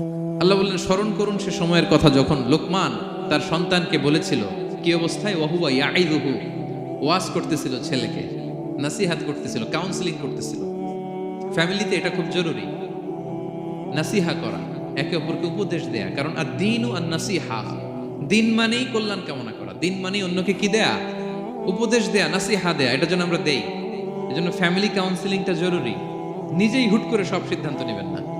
আল্লাহ বললেন, স্মরণ করুন সে সময়ের কথা যখন লোকমান তার সন্তানকে বলেছিল, কি অবস্থায়? ওহুয়া ইয়াইদুহু ওয়াজ করতেছিল ছেলেকে, নাসিহাত করতেছিল কাউন্সিলিং করতেছিল। ফ্যামিলিতে এটা খুব জরুরি। নাসিহা করা, একে অপরকে উপদেশ দেয়া। কারণ আর দিন আর নাসিহা। দিন মানেই কল্যাণ কামনা করা। দিন মানেই অন্যকে কি দেয়া? উপদেশ দেয়া, নাসিহা দেয়া, এটা যেন আমরা দেই। এজন্য ফ্যামিলি কাউন্সিলিংটা জরুরি। নিজেই হুট করে সব সিদ্ধান্ত নেবেন না।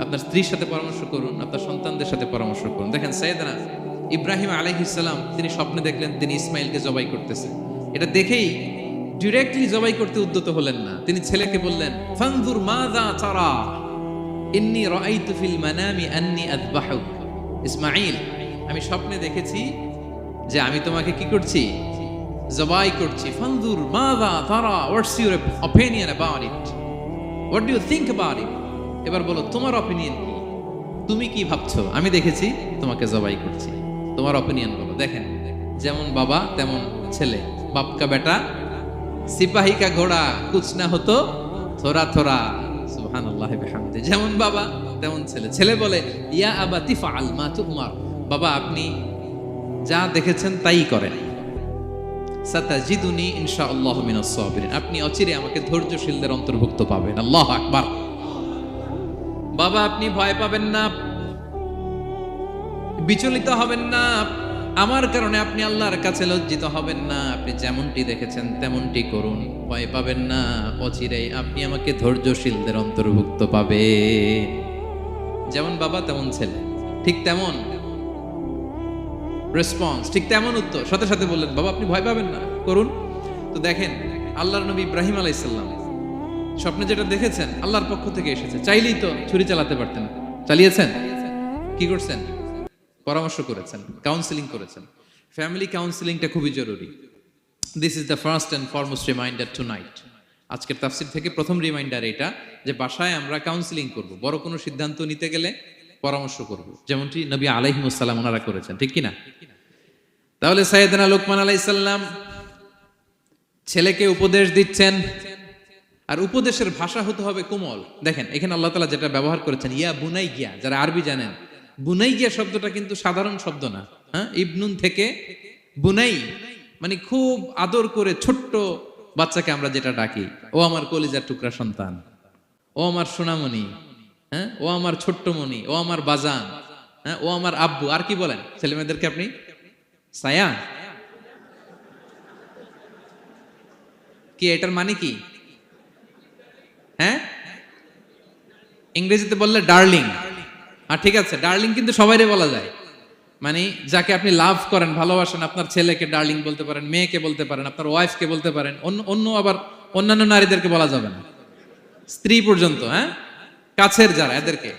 আপনার স্ত্রীর সাথে পরামর্শ করুন, আপনার সন্তানদের সাথে পরামর্শ করুন। দেখেন সৈয়দনা ইব্রাহিম আলাইহিসাল্লাম তিনি স্বপ্নে দেখলেন তিনি ইসমাইলকে জবাই করতেছে। এটা দেখেই ডিরেক্টলি জবাই করতে উদ্যত হলেন না। তিনি ছেলেকে বললেন, ফানজুর মাযা তারা? ইন্নি মানামি আন্নি আমি স্বপ্নে দেখেছি যে আমি তোমাকে কি করছি? জবাই করছি। ফানজুর মাযা তারা what's your opinion about it what do you think about it এবার বলো, তোমার অপিনিয়ন কি? তুমি কি ভাবছ? আমি দেখেছি, তোমাকে জবাই করছি। তোমার অপিনিয়ন বলো, দেখেন। যেমন বাবা, তেমন ছেলে। বাপকা বেটা সিপাহী কা ঘোড়া, কুছ না হতো সুবহানাল্লাহ বিহামদি যেমন বাবা, তেমন ছেলে। ছেলে বলে, ইয়া আবা তিফআল মা তুমার। বাবা, আপনি যা দেখেছেন তাই করেন। সাতাজিদুনি ইনশাআল্লাহু মিনাস সাবিরিন। আপনি অচিরে আমাকে ধৈর্যশীলদের অন্তর্ভুক্ত পাবেন। আল্লাহু আকবার। বাবা, আপনি ভয় পাবেন না। বিচলিত হবেন না। আমার কারণে আপনি আল্লাহর কাছে লজ্জিত হবেন না। আপনি যেমনটি দেখেছেন, তেমনটি করুন। ভয় পাবেন না। অচিরেই আপনি আমাকে ধৈর্যশীলদের অন্তর্ভুক্ত পাবে যেমন বাবা, তেমন ছেলে। ঠিক তেমন রেসপন্স ঠিক তেমন উত্তর। সাথে সাথে বললেন, বাবা, আপনি ভয় পাবেন না। করুন। তো দেখেন, আল্লাহর নবী ইব্রাহিম আলাইসাল্লাম স্বপ্নে যেটা দেখেছেন, আল্লাহর পক্ষ থেকে এসেছে। চাইলেই তো ছুরি চালাতে পারতেন চালিয়েছেন? কি করছেন? পরামর্শ করেছেন কাউন্সিলিং করেছেন। ফ্যামিলি কাউন্সিলিংটা খুবই জরুরি। This is the first and foremost reminder tonight আজকের তাফসির থেকে প্রথম রিমাইন্ডার এটা যে বাসায় আমরা কাউন্সিলিং করব। বড় কোনো সিদ্ধান্ত নিতে গেলে পরামর্শ করব। যেমনটি নবী আলাইহিমুসাল্লাম ওনারা করেছেন, ঠিক কি না তাহলে সাইয়েদনা লোকমান আলাইসাল্লাম ছেলেকে উপদেশ দিচ্ছেন। আর উপদেশের ভাষা হতে হবে কোমল। দেখেন, এখানে আল্লাহ তালা যেটা ব্যবহার করেছেন, ইয়া বুনাই গিয়া যারা আরবি জানেন। বুনাই গিয়া শব্দটা কিন্তু সাধারণ শব্দ না হ্যাঁ? ইবনুন থেকে বুনাই মানে খুব আদর করে ছোট্ট বাচ্চাকে আমরা যেটা ডাকি, ও আমার কলিজার টুকরা সন্তান, ও আমার সোনামণি হ্যাঁ? ও আমার ছোট্টমণি, ও আমার বাজান হ্যাঁ? ও আমার আব্বু। আর কি বলেন ছেলে মেয়েদেরকে আপনি? সায়া। কি, এটার মানে কি? হ্যাঁ? ইংরেজিতে বললে ডার্লিং। হ্যাঁ ঠিক আছে, ডার্লিং কিন্তু সবাইরে বলা যায়। মানে যাকে আপনি লাভ করেন, ভালোবাসেন, আপনার ছেলেকে ডার্লিং বলতে পারেন, মেয়েকে বলতে পারেন, আপনার ওয়াইফকে বলতে পারেন, অন্য অন্য আবার অন্যান্য নারীদেরকে বলা যাবে না। স্ত্রী পর্যন্ত হ্যাঁ? কাছের যারা, এদেরকে।